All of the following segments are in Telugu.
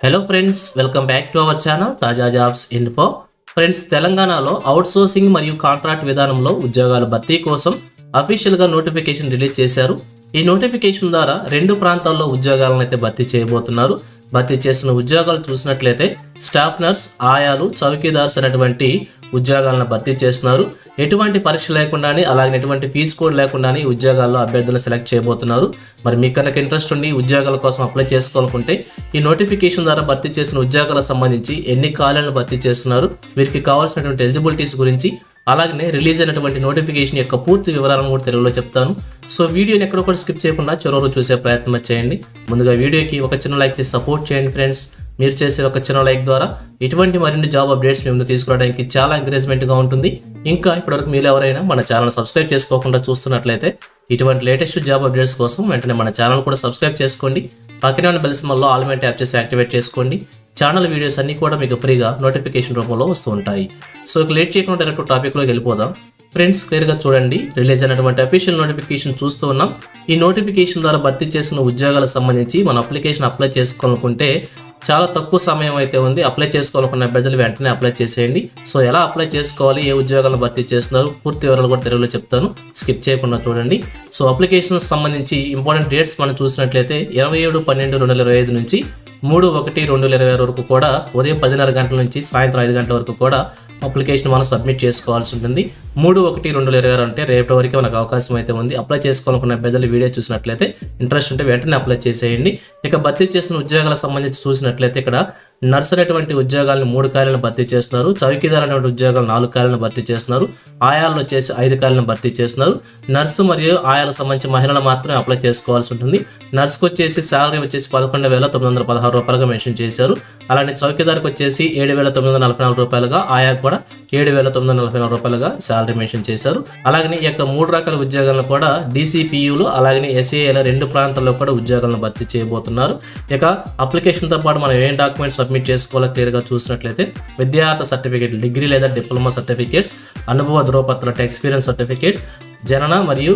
Hello friends welcome back to our channel తాజా జాబ్స్ ఇన్ఫో ఫ్రెండ్స్ తెలంగాణలో అవుట్సోర్సింగ్ మరియు కాంట్రాక్ట్ విధానంలో ఉద్యోగాల భర్తీ కోసం అఫీషియల్గా నోటిఫికేషన్ రిలీజ్ చేశారు. ఈ నోటిఫికేషన్ ద్వారా రెండు ప్రాంతాల్లో ఉద్యోగాలను అయితే భర్తీ చేయబోతున్నారు. భర్తీ చేసిన ఉద్యోగాలు చూసినట్లయితే స్టాఫ్ నర్స్ ఆయాలు చౌకీదార్స్ అనేటువంటి ఉద్యోగాలను భర్తీ చేస్తున్నారు. ఎటువంటి పరీక్ష లేకుండానే అలాగే ఎటువంటి ఫీజు కోడ్ లేకుండానే ఈ ఉద్యోగాల్లో అభ్యర్థులను సెలెక్ట్ చేయబోతున్నారు. మరి మీకు కనుక ఇంట్రెస్ట్ ఉండి ఉద్యోగాల కోసం అప్లై చేసుకోవాలనుకుంటే ఈ నోటిఫికేషన్ ద్వారా భర్తీ చేసిన ఉద్యోగాలకు సంబంధించి ఎన్ని ఖాళీలను భర్తీ చేస్తున్నారు వీరికి కావాల్సినటువంటి ఎలిజిబిలిటీస్ గురించి అలాగనే రిలీజ్ అయినటువంటి నోటిఫికేషన్ యొక్క పూర్తి వివరాలను కూడా తెలుగులో చెప్తాను. సో వీడియోని ఎక్కడ కూడా స్కిప్ చేయకుండా చివరి చూసే ప్రయత్నం చేయండి. ముందుగా వీడియోకి ఒక చిన్న లైక్ చేసి సపోర్ట్ చేయండి ఫ్రెండ్స్ మీరు చేసే ఒక చిన్న లైక్ ద్వారా ఇటువంటి మరిన్ని జాబ్ అప్డేట్స్ మేము తీసుకురావడానికి చాలా ఎంకరేజ్మెంట్గా ఉంటుంది. ఇంకా ఇప్పటివరకు మీరు ఎవరైనా మన ఛానల్ సబ్స్క్రైబ్ చేసుకోకుండా చూస్తున్నట్లయితే ఇటువంటి లేటెస్ట్ జాబ్ అప్డేట్స్ కోసం వెంటనే మన ఛానల్ కూడా సబ్స్క్రైబ్ చేసుకోండి. పక్కనే ఉన్న బెల్ సింబల్లో ఆల్మెంట్ యాప్ చేసి యాక్టివేట్ చేసుకోండి. ఛానల్ వీడియోస్ అన్నీ కూడా మీకు ఫ్రీగా నోటిఫికేషన్ రూపంలో వస్తూ ఉంటాయి. సో లేట్ చేయకుండా డైరెక్ట్ టాపిక్లోకి వెళ్ళిపోదాం. ఫ్రెండ్స్ క్లియర్గా చూడండి. రిలీజ్ అయినటువంటి అఫీషియల్ నోటిఫికేషన్ చూస్తూ ఉన్నాం. ఈ నోటిఫికేషన్ ద్వారా భర్తీ చేసిన ఉద్యోగాలకు సంబంధించి మన అప్లికేషన్ అప్లై చేసుకోవాలనుకుంటే చాలా తక్కువ సమయం అయితే ఉంది. అప్లై చేసుకోవాలనుకున్న అభ్యర్థులు వెంటనే అప్లై చేసేయండి. సో ఎలా అప్లై చేసుకోవాలి? ఏ ఉద్యోగాలను భర్తీ చేస్తున్నారు? పూర్తి వివరాలు కూడా తెలుగులో చెప్తాను. స్కిప్ చేయకుండా చూడండి. సో అప్లికేషన్ సంబంధించి ఇంపార్టెంట్ డేట్స్ మనం చూసినట్లయితే ఇరవై ఏడు పన్నెండు రెండు వేల ఇరవై ఐదు నుంచి మూడు ఒకటి రెండు వేల ఇరవై ఆరు వరకు కూడా ఉదయం పదిన్నర గంటల నుంచి సాయంత్రం ఐదు గంటల వరకు కూడా అప్లికేషన్ మనం సబ్మిట్ చేసుకోవాల్సి ఉంటుంది. మూడు ఒకటి రెండు వేల ఇరవై ఆరు అంటే రేపటి వరకు మనకు అవకాశం అయితే ఉంది. అప్లై చేసుకోవాలనుకున్న పెద్దలు వీడియో చూసినట్లయితే ఇంట్రెస్ట్ ఉంటే వెంటనే అప్లై చేసేయండి. ఇక భర్తీ చేసిన ఉద్యోగాలకు సంబంధించి చూసినట్లయితే ఇక్కడ నర్స్ అనేటువంటి ఉద్యోగాలను మూడు ఖాళీలను భర్తీ చేస్తున్నారు. చౌకీదార్ అనేటువంటి ఉద్యోగాలు నాలుగు ఖాళీలను భర్తీ చేస్తున్నారు. ఆయాలను వచ్చేసి ఐదు ఖాళీలను భర్తీ చేస్తున్నారు. నర్సు మరియు ఆయాలకు సంబంధించి మహిళలు మాత్రమే అప్లై చేసుకోవాల్సి ఉంటుంది. నర్స్కి వచ్చేసి శాలరీ వచ్చేసి పదకొండు వేల తొమ్మిది వందల పదహారు రూపాయలుగా మెన్షన్ చేశారు. అలానే చౌకీదార్కి వచ్చేసి ఏడు వేల తొమ్మిది వందల నలభై నాలుగు రూపాయలుగా ఆయా కూడా ఏడు వేల తొమ్మిది వందల నలభై నాలుగు రూపాయలుగా శాలరీ మెన్షన్ చేశారు. అలాగే ఈ యొక్క మూడు రకాల ఉద్యోగాలను కూడా డీసీపీయూలు అలాగే ఎస్ఏఏల రెండు ప్రాంతాల్లో కూడా ఉద్యోగాలను భర్తీ చేయబోతున్నారు. ఇక అప్లికేషన్తో పాటు మనం ఏం డాక్యుమెంట్స్ సబ్మిట్ చేసుకోవాలో క్లియర్గా చూసినట్లయితే విద్యార్థి సర్టిఫికేట్ డిగ్రీ లేదా డిప్లొమా సర్టిఫికేట్స్ అనుభవ ధ్రువపత్రం ఎక్స్పీరియన్స్ సర్టిఫికేట్ జనన మరియు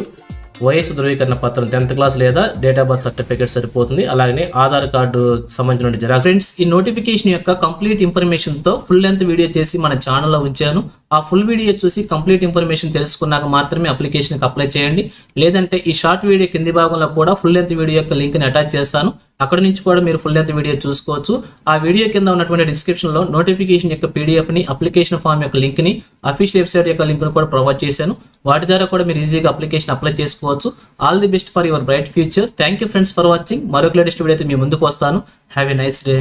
వయసు ధృవీకరణ పత్రం టెన్త్ క్లాస్ లేదా డేట్ ఆఫ్ బర్త్ సర్టిఫికేట్ సరిపోతుంది. అలాగే ఆధార్ కార్డు సంబంధించిన జిరాక్స్. ఫ్రెండ్స్ ఈ నోటిఫికేషన్ యొక్క కంప్లీట్ ఇన్ఫర్మేషన్తో ఫుల్ లెంత్ వీడియో చేసి మన ఛానల్లో ఉంచాను. ఆ ఫుల్ వీడియో చూసి కంప్లీట్ ఇన్ఫర్మేషన్ తెలుసుకున్నాక మాత్రమే అప్లికేషన్కి అప్లై చేయండి. లేదంటే ఈ షార్ట్ వీడియో కింది భాగంలో కూడా ఫుల్ లెంత్ వీడియో యొక్క లింక్ని అటాచ్ చేస్తాను. అక్కడ నుంచి కూడా మీరు ఫుల్ లెంత్ వీడియో చూసుకోవచ్చు. ఆ వీడియో కింద ఉన్నటువంటి డిస్క్రిప్షన్లో నోటిఫికేషన్ యొక్క పీడిఎఫ్ని అప్లికేషన్ ఫామ్ యొక్క లింక్ని అఫీషియల్ వెబ్సైట్ యొక్క లింక్ను కూడా ప్రొవైడ్ చేశాను. వాటి ద్వారా కూడా మీరు ఈజీగా అప్లికేషన్ అప్లై చేసుకోవచ్చు. All the best for your bright future thank you friends for watching మరొక లేటెస్ట్ వీడియో అయితే మీ ముందుకు వస్తాను. Have a nice day